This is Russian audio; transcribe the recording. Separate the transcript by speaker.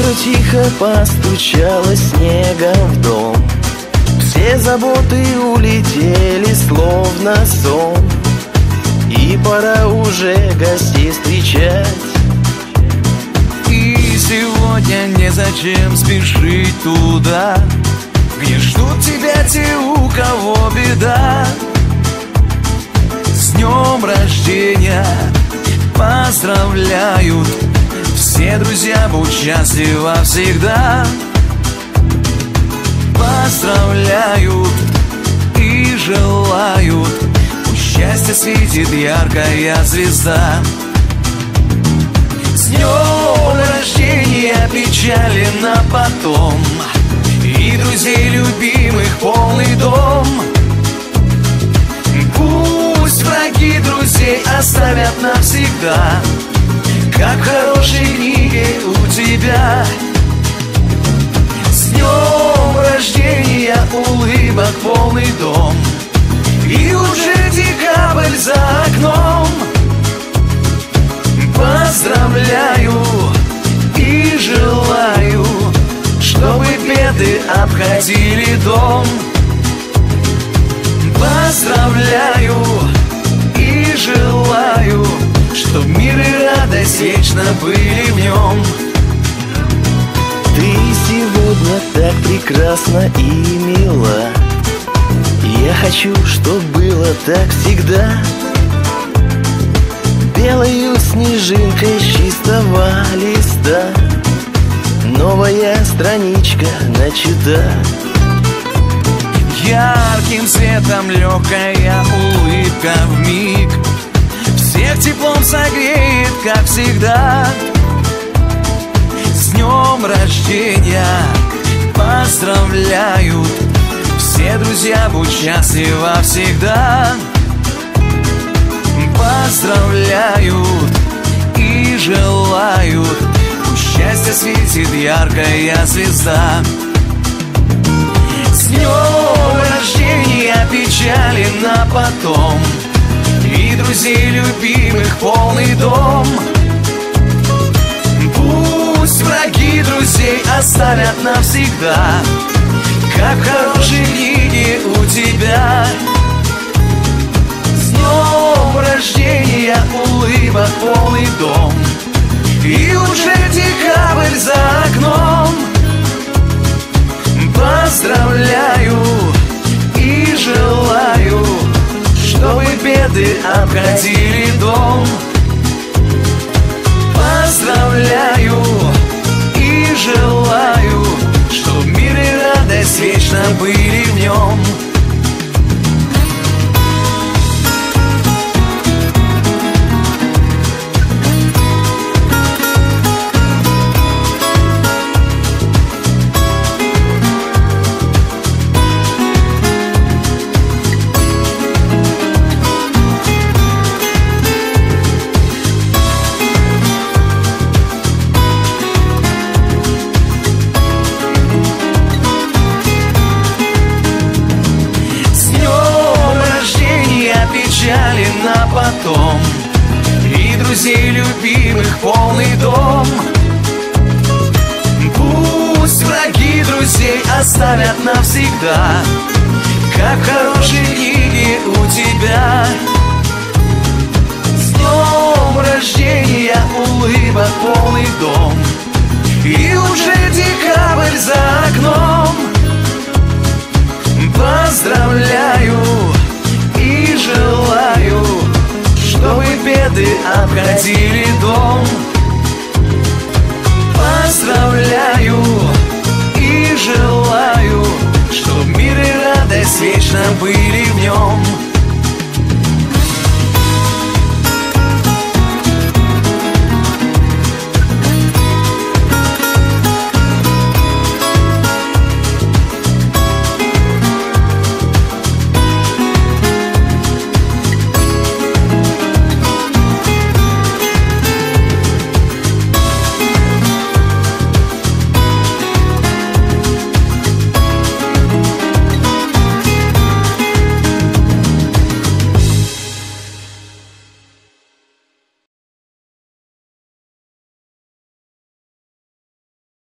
Speaker 1: Утро тихо постучало снегом в дом. Все заботы улетели словно сон. И пора уже гостей встречать.
Speaker 2: И сегодня незачем спешить туда Где ждут тебя те, у кого беда. С днем рождения поздравляют все друзья будь счастлива всегда. Поздравляют и желают. Пусть счастье светит яркая звезда. С днем рождения печали на потом. И друзей любимых полный дом. Пусть враги друзей оставят навсегда как в хорошей книге у тебя. С днем рождения улыбок полный дом. И уже декабрь за окном. Поздравляю и желаю Чтобы беды обходили дом. Поздравляю были в нем.
Speaker 1: Ты сегодня так прекрасна и мила. Я хочу, чтоб было так всегда. Белою снежинкой с чистого листа. Новая страничка начата
Speaker 2: Ярким светом легкая улыбка в миг. Всех теплом согреет, как всегда. С днем рождения поздравляют. Все друзья, будь счастлива всегда. Поздравляют и желают. Пусть счастье светит яркая звезда. С днем рождения печали на потом и друзей любимых полный дом. Пусть враги друзей оставят навсегда Как в хорошей у тебя. С днем рождения улыбок полный дом И уже декабрь за окном беды обходили дом дом. Пусть враги друзей оставят навсегда Как в хорошей у тебя. С днем рождения улыбок полный дом И уже декабрь за окном. Поздравляю и желаю чтобы беды обходили дом желаю, чтоб мир и радость вечно были в нем.